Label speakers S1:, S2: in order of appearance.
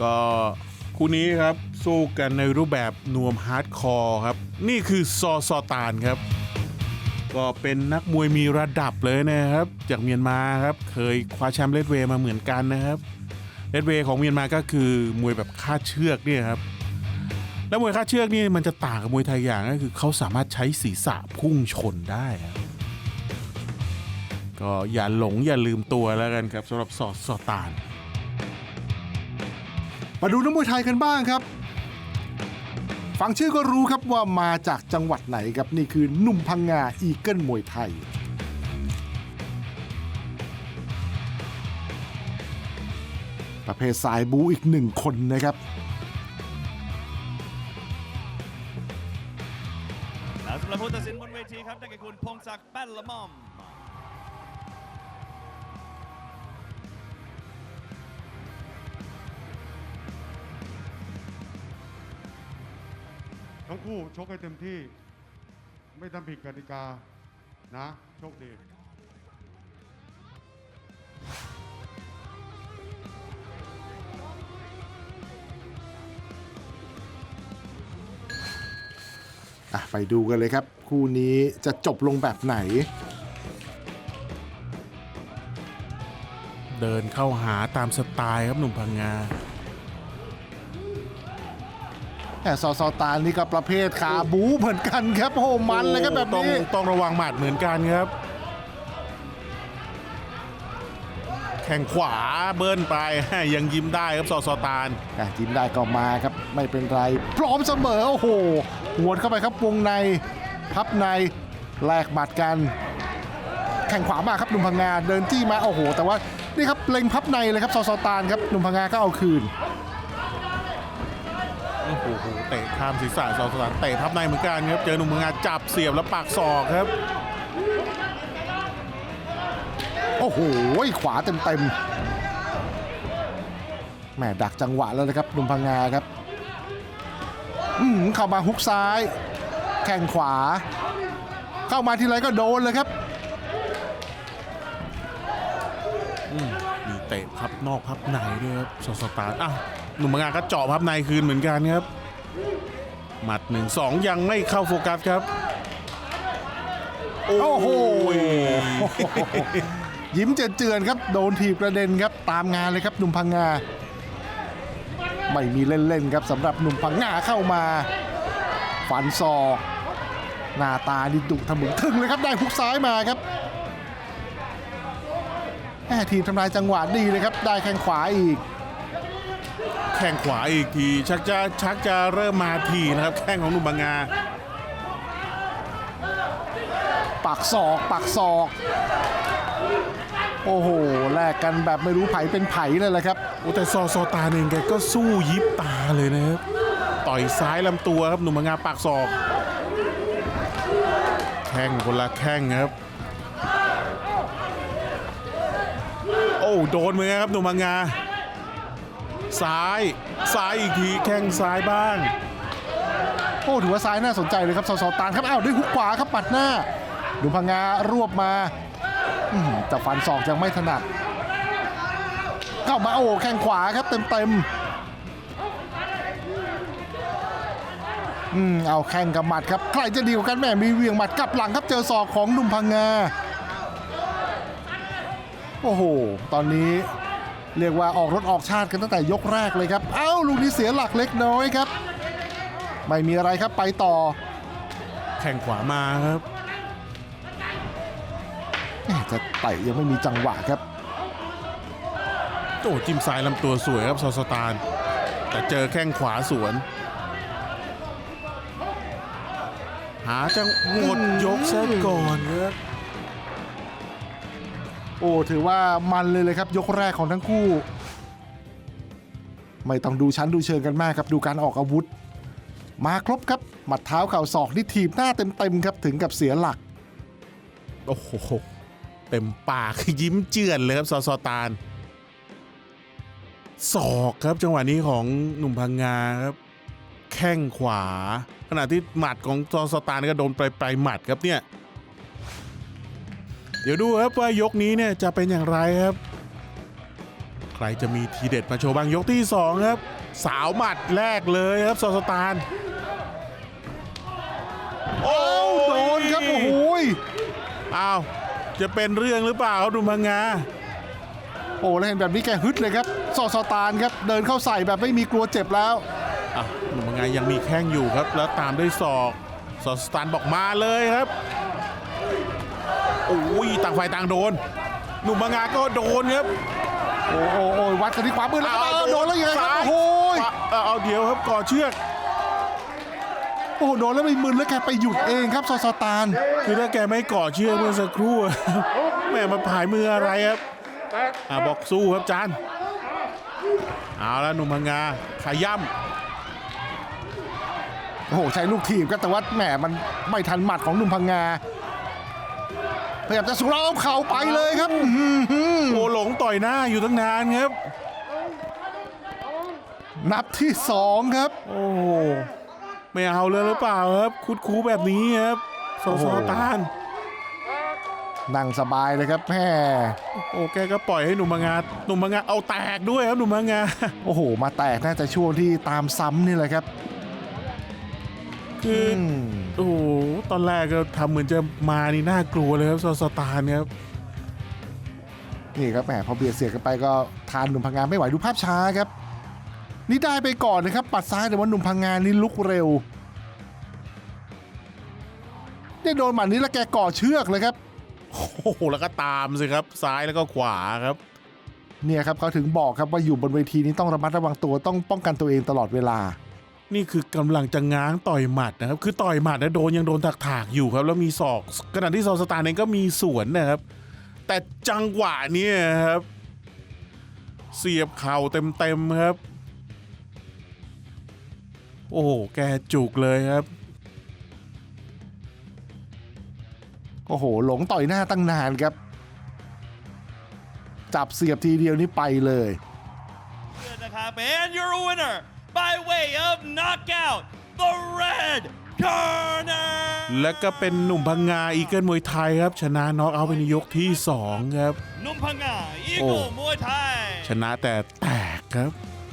S1: ก็คู่นี้ครับสู้กันในรูปแบบนวมฮาร์ดคอร์ครับ นี่คือซอซอตานครับ ก็เป็นนักมวยมีระดับเลยนะครับ จากเมียนมาครับ เคยคว้าแชมป์เลดเวย์มาเหมือนกันนะครับเลดเวย์ของเมียนมาก็คือมวยแบบคาดเชือกเนี่ยครับแล้วมวยคาดเชือกนี่มันจะต่างกับมวยไทยอย่างก็คือเขาสามารถใช้ศีรษะพุ่งชนได้ครับก็อย่าหลงอย่าลืมตัวแล้วกันครับสำหรับสอดสอตาน
S2: มาดูนักมวยไทยกันบ้างครับ ฟังชื่อก็รู้ครับว่ามาจากจังหวัดไหนครับนี่คือหนุ่มพังงาอีเกิลมวยไทยประเภทสายบูอีกหนึ่งคนนะครับ
S3: แล้วสำหรับผู้ตัดสินบนเวทีครับได้แก่คุณพงศักดิ์แป้นละม่อม
S4: คู่ชกให้เต็มที่ ไม่ทำผิดกติกานะ โชคดี
S2: อะไปดูกันเลยครับ คู่นี้จะจบลงแบบไหน
S1: เดินเข้าหาตามสไตล์ครับหนุ่มพังงา
S2: แต่ซอซอตานนี่ก็ประเภทขาบูเหมือนกันครับโอ้โหมันเลยครับแบบ
S1: ต้อง
S2: นี้
S1: ต้องระวังหมัดเหมือนกันครับ แข่งขวาเบิ้ลไปยังยิ้มได้ครับซอซอตาน
S2: อะยิ้มได้ก็มาครับไม่เป็นไร พร้อมเสมอโอ้โหหวนเข้าไปครับวงในพับในแลกหมัดกัน แข่งขวามาครับหนุ่มพังงาเดินจี้มาโอ้โห แต่ว่านี่ครับเล็งพับในเลยครับซอซอตานครับหนุ่มพังงาก็เอาคืน
S1: โอ้โหเตะข้ามศีรษะซอซอตานเตะทับในเหมือนกันครับเจอหนุ่มพังงาจับเสียบแล้วปากศอกครับ
S2: โอ้โหขวาเต็มเต็มๆแหม่ดักจังหวะแล้วนะครับหนุ่มพังงาครับอืมเข้ามาฮุกซ้าย แข่งขวา เข้ามาทีไรก็โดนเลยครับ
S1: มีเตะพับนอกพับในด้วยครับซอซอตานอ้าว หนุ่มพังงาก็เจาะพับในคืนเหมือนกันครับ หมัดหนึ่งสองยังไม่เข้าโฟกัสครับ
S2: โอ้โห ยิ้มเจือนๆครับ โดนถีบกระเด็นครับ ตามงานเลยครับหนุ่มพังงา ไม่มีเล่นๆครับสำหรับหนุ่มพังงาเข้ามาฟันศอกหน้าตาดิดุทะมึงทึงเลยครับได้ฮุกซ้ายมาครับแหม่ทีมทำลายจังหวะดีเลยครับ ได้แข้งขวาอีก
S1: แข้งขวาอีกที ชักจะชักจะเริ่มมาทีนะครับ แข้งของหนุ่มบางงา
S2: ปักศอกปักศอก โอ้โหแลกกันแบบไม่รู้ไผเป็นไผเลยแหละครับ
S1: โอ้แต่ซอซอตานเองแกก็สู้ยิบตาเลยนะครับ ต่อยซ้ายลำตัวครับหนุ่มบางงาปากศอก แข้งคนละแข้งครับโอ้โดนเหมือนกันครับหนุ่มบางงา ซ้าย ซ้ายอีกทีแข้งซ้ายบ้าง
S2: โอ้ถือว่าซ้ายน่าสนใจเลยครับสอสอตานครับอ้าวด้วยฮุกขวาครับปัดหน้า ดูพังงารวบมาแต่ฟันศอกยังไม่ถนัดเข้ามาโอ้แข้งขวาครับเต็มเต็มอืมเอาแข้งกับหมัดครับใครจะดีกว่ากันแม่มีเวียงหมัดกลับหลังครับเจอศอกของหนุ่มพังงาโอ้โห ตอนนี้ เรียกว่าออกรถออกชาติกันตั้งแต่ยกแรกเลยครับ เอ้าลูกนี้เสียหลักเล็กน้อยครับ ไม่มีอะไรครับไปต่อ
S1: แข้งขวามาครับ
S2: แหม่จะไต่ยังไม่มีจังหวะครับ
S1: โอ้จิ้มซ้ายลำตัวสวยครับซอสตานแต่เจอแข้งขวาสวน หาจังหมดยกซะก่อนครับ
S2: โอ้ถือว่ามันเลยเลยครับ ยกแรกของทั้งคู่ ไม่ต้องดูชั้นดูเชิงกันมากครับดูการออกอาวุธ มาครบครับ หมัดเท้าเข่าศอกนี่ถีบหน้าเต็มๆครับถึงกับเสียหลัก
S1: โอ้โหเต็มปากยิ้มเจือนเลยครับซอสตานศอกครับจังหวะนี้ของหนุ่มพังงาครับ แข้งขวา ขณะที่หมัดของซอสตานก็โดนปลายปลายหมัดครับเนี่ย เดี๋ยวดูครับว่ายกนี้เนี่ยจะเป็นอย่างไรครับ ใครรจะมีทีเด็ดมาโชว์บ้างยกที่ 2 ครับ สาวหมัดแรกเลยครับซอสตานโอ้
S2: โดนครับ โอ้โหย
S1: อ้าวจะเป็นเรื่องหรือเปล่าครับดุมพังงา
S2: โอ้แล้วเห็นแบบนี้แกฮึดเลยครับซอสตานครับเดินเข้าใส่แบบไม่มีกลัวเจ็บแล้ว
S1: อะหนุ่มพังงายังมีแข้งอยู่ครับ แล้วตามด้วยศอกซอสตานบอกมาเลยครับ โอ้ยต่างฝ่ายต่างโดน หนุ่มพังงาก็โดนครับ
S2: โอ้โอ้โอ้วัดกันที่ขวามือแล้วครับ
S1: เอา
S2: เอาโดนแล้วยังไงครับ
S1: ซ้าย
S2: โอ้โหย
S1: เอาเอาเดี๋ยวครับก่อเชือก
S2: โอ้โหโดนแล้วไม่มึนแล้วแกไปหยุดเองครับซอสตาน
S1: คือถ้าแกไม่ก่อเชือกเมื่อสักครู่ แม่มาผายมืออะไรครับอ่าบอกสู้ครับจานเอาแล้วหนุ่มพังงาขย่
S2: โอ้โหใช้ลูกทีมครับแต่ว่าแหมมันไม่ทันหมัดของหนุ่มพังงา พยายามจะสูงเราเอาเข่าไปเลยครับอื้อหือำ
S1: โอหลงต่อยหน้าอยู่ตั้งนานครับ
S2: นับที่สองครับ
S1: โอ้โหไม่เอาเลยหรือเปล่าครับคุดคูแบบนี้ครับโซโซตาน
S2: นั่งสบายเลยครับแม่
S1: โอ้แกก็ปล่อยให้หนุ่มพังงาหนุ่มพังงาเอาแตกด้วยครับหนุ่มพังงา
S2: โอ้โห มาแตกน่าจะช่วงที่ตามซ้ำนี่แหละครับ
S1: คืออ
S2: ม
S1: โอ้โหตอนแรกก็ทำเหมือนจะมานี่น่ากลัวเลยครับโซโซตานครับ
S2: นี่ครับแหมพอเบียดเสียดกันไปก็ทานหนุ่มพังงานไม่ไหวดูภาพช้าครับ นี่ได้ไปก่อนนะครับ ปัดซ้ายแต่ว่าหนุ่มพังงานนี่ลุกเร็วได้โดนหมัดนี้แล้วแกก่อเชือกเลยครับ
S1: โอ้โหแล้วก็ตามสิครับซ้ายแล้วก็ขวาครับ
S2: เนี่ยครับเขาถึงบอกครับว่าอยู่บนเวทีนี้ต้องระมัดระวังตัวต้องป้องกันตัวเองตลอดเวลา
S1: นี่คือกำลังจะง้างต่อยหมัดนะครับ คือต่อยหมัดนะโดนยังโดนถากๆอยู่ครับ แล้วมีศอกขณะที่ซอสตาร์เองก็มีสวนนะครับ แต่จังหวะเนี้ครับ เสียบเข่าเต็มๆครับ โอ้โหแกจุกเลยครับ
S2: โอ้โห หลงต่อยหน้าตั้งนานครับ จับเสียบทีเดียวนี่ไปเลย
S3: นะครับ and your winner by way of knockout the red corner
S1: และก็เป็นหนุ่มพังงาอีเกิลมวยไทยครับ ชนะน็อกเอาท์เป็นยกที่ 2 ครับ
S3: นุ่มพังงาอี
S1: โอ้
S3: โก้มวยไทย
S1: ชนะแต่แตกครับ